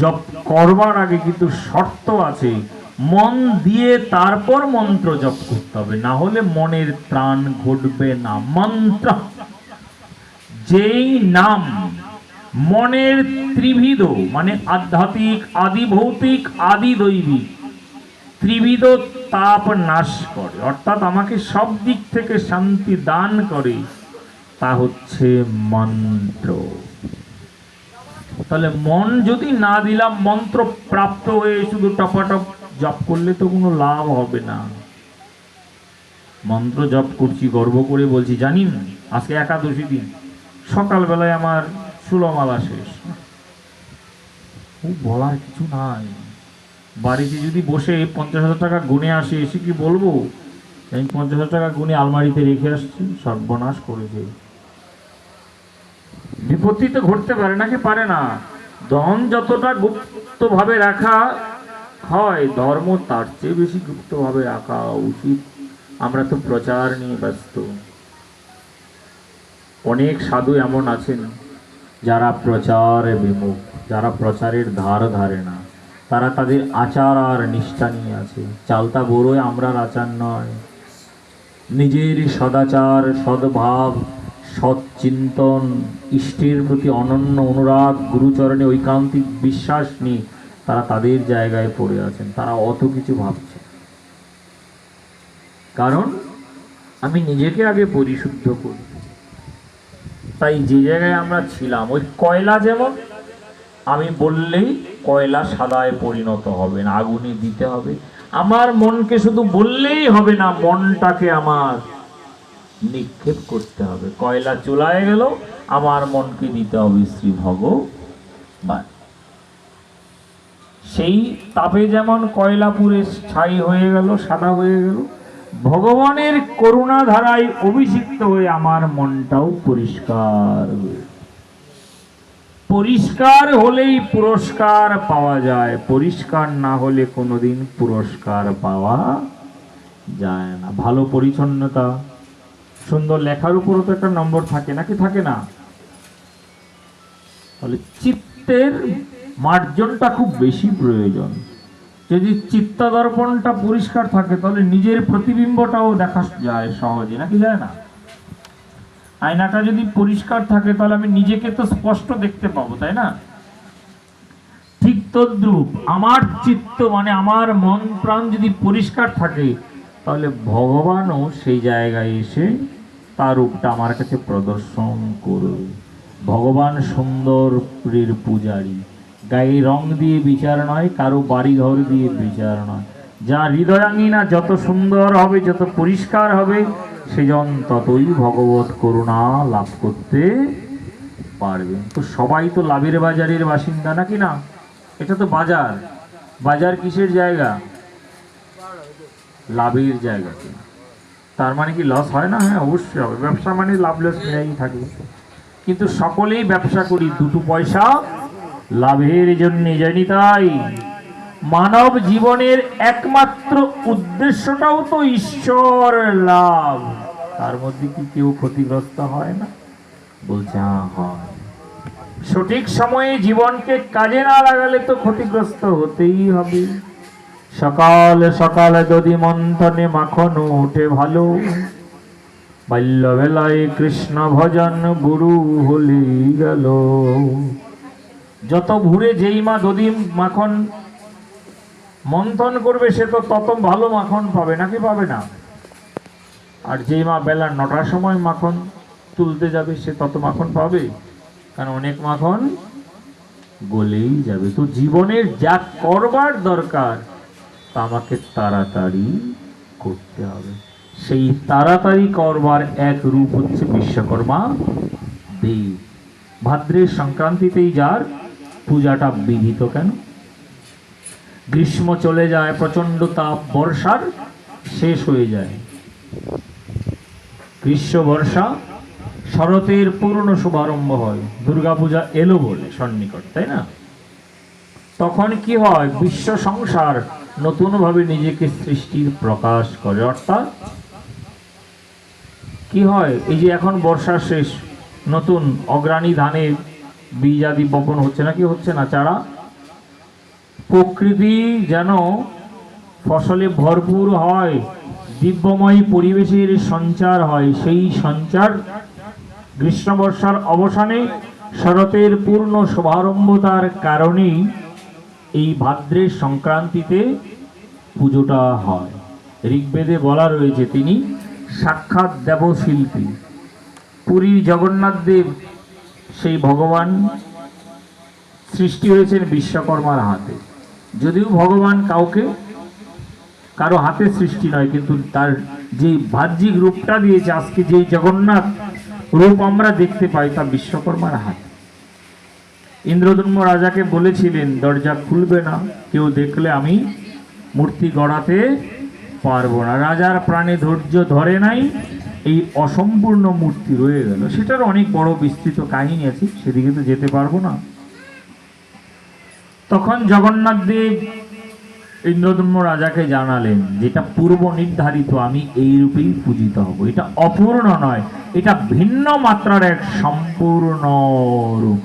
জপ করবার আগে কিন্তু শর্ত আছে, মন দিয়ে তারপর মন্ত্র জপ করতে হবে, না হলে মনের ত্রাণ ঘটবে না। মন্ত্র। যেই নাম মনের ত্রিবিধ মানে আধ্যাত্মিক আদি ভৌতিক আদি দৈবিক ত্রিবিধ তাপ নাশ করে, অর্থাৎ আমাকে সব দিক থেকে শান্তি দান করে, তা হচ্ছে মন্ত্র। তাহলে মন যদি না দিলাম মন্ত্র প্রাপ্ত হয়ে শুধু টপাটপ জপ করলে তো কোনো লাভ হবে না। মন্ত্র জপ করছি, গর্ব করে বলছি জানি আজকে একাদশী দিন, সকালবেলায় আমার সুলমালা শেষ। ও বলার কিছু নাই। বাড়িতে যদি বসে পঞ্চাশ হাজার টাকা গুনে আসে, এসে কি বলব? আমি পঞ্চাশ হাজার টাকা গুনে আলমারিতে রেখে আসছি, সর্বনাশ করেছে। বিপত্তি তো ঘটতে পারে নাকি পারে না? ধন যতটা গুপ্তভাবে রাখা হয়, ধর্ম তার চেয়ে বেশি গুপ্তভাবে রাখা উচিত। আমরা তো প্রচার নিয়ে ব্যস্ত। অনেক সাধু এমন আছেন, যারা প্রচারে বিমুখ, যারা প্রচারের ধার ধারে না। তারা তাদের আচার আর নিষ্ঠা নিয়ে আছে। চালতা বড়োয় আমরার আচার নয়। নিজের সদাচার, সদ্ভাব সৎচিন্তন ইষ্টের প্রতি অনন্য অনুরাগ, গুরুচরণে ঐকান্তিক বিশ্বাস নিয়ে তারা তাদের জায়গায় পড়ে আছেন। তারা অত কিছু ভাবছে কারণ আমি নিজেকে আগে পরিশুদ্ধ করি। তাই যে জায়গায় আমরা ছিলাম, ওই কয়লা যেমন, আমি বললেই কয়লা সাদায় পরিণত হবে না, আগুনে দিতে হবে। আমার মনকে শুধু বললেই হবে না, মনটাকে আমার নিক্ষেপ করতে হবে। কয়লা চুলায় গেল, আমার মনকে দিতে হবে শ্রী ভগবান সেই তাপে যেমন কয়লা পুরে ছাই হয়ে গেল, সাদা হয়ে গেল, ভগবানের করুণা ধারায় অভিষিক্ত হয়ে আমার মনটাও পরিষ্কার পরিষ্কার হলেই পুরস্কার পাওয়া যায়, পরিষ্কার না হলে কোনোদিন পুরস্কার পাওয়া যায় না। ভালো পরিচ্ছন্নতা সুন্দর লেখার উপরও তো একটা নম্বর থাকে, নাকি থাকে না? তাহলে চিত্তের মার্জনটা খুব বেশি প্রয়োজন। যদি চিত্তদর্পণটা পরিষ্কার থাকে, তাহলে নিজের প্রতিবিম্বটাও দেখা যায় সহজে, নাকি যায় না? আয়নাটা যদি পরিষ্কার থাকে, তাহলে আমি নিজেকে তো স্পষ্ট দেখতে পাবো, তাই না? ঠিক তদ্রুপ আমার চিত্ত মানে আমার মন প্রাণ যদি পরিষ্কার থাকে, তাহলে ভগবানও সেই জায়গায় এসে তার রূপটা আমার কাছে প্রদর্শন করবে ভগবান সুন্দর প্রিয় পূজারী। গায়ে রং দিয়ে বিচার নয়, কারও বাড়ি ঘর দিয়ে বিচার নয়। যা হৃদয়াঙ্গিনা যত সুন্দর হবে, যত পরিষ্কার হবে, সেজন ততই ভগবত করুণা লাভ করতে পারবে। তো সবাই তো লাভের বাজারের বাসিন্দা নাকি না? এটা তো বাজার। বাজার কিসের জায়গা? লাভের জায়গা তার মানে কি লস হয় না? হ্যাঁ অবশ্যই হবে। ব্যবসা মানে লাভলেস মেয়াই থাকে। কিন্তু সকলেই ব্যবসা করি, দুটো পয়সা লাভের জন্য, জানি তাই? মানব জীবনের একমাত্র উদ্দেশ্যটাও তো ঈশ্বর লাভ। তার মধ্যে কি কেউ ক্ষতিগ্রস্ত হয় না? বলছে হ্যাঁ হয়। সঠিক সময়ে জীবনকে কাজে না লাগালে তো ক্ষতিগ্রস্ত হতেই হবে। সকাল সকাল যদি মন্থনে মাখন উঠে ভালো, বাল্যবেলায় কৃষ্ণ ভজন গুরু হলি গেল। যত ভুরে যেই মা দধি মাখন মন্থন করবে, সে তো তত ভালো মাখন পাবে, নাকি পাবে না? আর যেই মা বেলা নটার সময় মাখন তুলতে যাবে, সে তত মাখন পাবে, কারণ অনেক মাখন গলেই যাবে। তো জীবনের যা করবার দরকার আমাকে তাড়াতাড়ি করতে হবে। সেই তাড়াতাড়ি করবার এক রূপ হচ্ছে বিশ্বকর্মা দেব। ভাদ্রের সংক্রান্তিতেই যার পূজাটা বিধিত কেন? গ্রীষ্ম চলে যায় প্রচণ্ড তাপ, বর্ষার শেষ হয়ে যায়। গ্রীষ্ম, বর্ষা শরতের পূর্ণ শুভারম্ভ হয়। দুর্গাপূজা এলো বলে সন্নিকট, তাই না? তখন কি হয়? বিশ্ব সংসার নতুনভাবে নিজেকে সৃষ্টির প্রকাশ করে। অর্থাৎ কি হয়? এই যে এখন বর্ষা শেষ, নতুন অগ্রাণী ধানের বীজ আদি বপন হচ্ছে নাকি হচ্ছে না চারা? প্রকৃতি যেন ফসলে ভরপুর হয়, দিব্যময় পরিবেশের সঞ্চার হয়, সেই সঞ্চার গ্রীষ্ম বর্ষার অবসানে শরতের পূর্ণ শুভারম্ভতার কারণেই এই ভাদ্রের সংক্রান্তিতে পুজোটা হয়। ঋগ্বেদে বলা রয়েছে তিনি সাক্ষাৎ দেবশিল্পী। পুরীর জগন্নাথ দেব, সেই ভগবান সৃষ্টি হয়েছেন বিশ্বকর্মার হাতে। যদিও ভগবান কাউকে কারও হাতে সৃষ্টি নয়, কিন্তু তার যে বাহ্যিক রূপটা দিয়েছে, আজকে যে জগন্নাথ রূপ আমরা দেখতে পাই তা বিশ্বকর্মার হাতে। ইন্দ্রদম্ম রাজাকে বলেছিলেন, দরজা খুলবে না, কেউ দেখলে আমি মূর্তি গড়াতে পারব না। রাজার প্রাণে ধৈর্য ধরে নাই, এই অসম্পূর্ণ মূর্তি রয়ে গেল। সেটার অনেক বড় বিস্তৃত কাহিনী আছে, সেদিকে তো যেতে পারব না। তখন জগন্নাথ দেব ইন্দ্রদম্ম রাজাকে জানালেন, যেটা পূর্ব নির্ধারিত, আমি এই রূপেই পূজিত হব। এটা অপূর্ণ নয়, এটা ভিন্ন মাত্রার এক সম্পূর্ণ রূপ।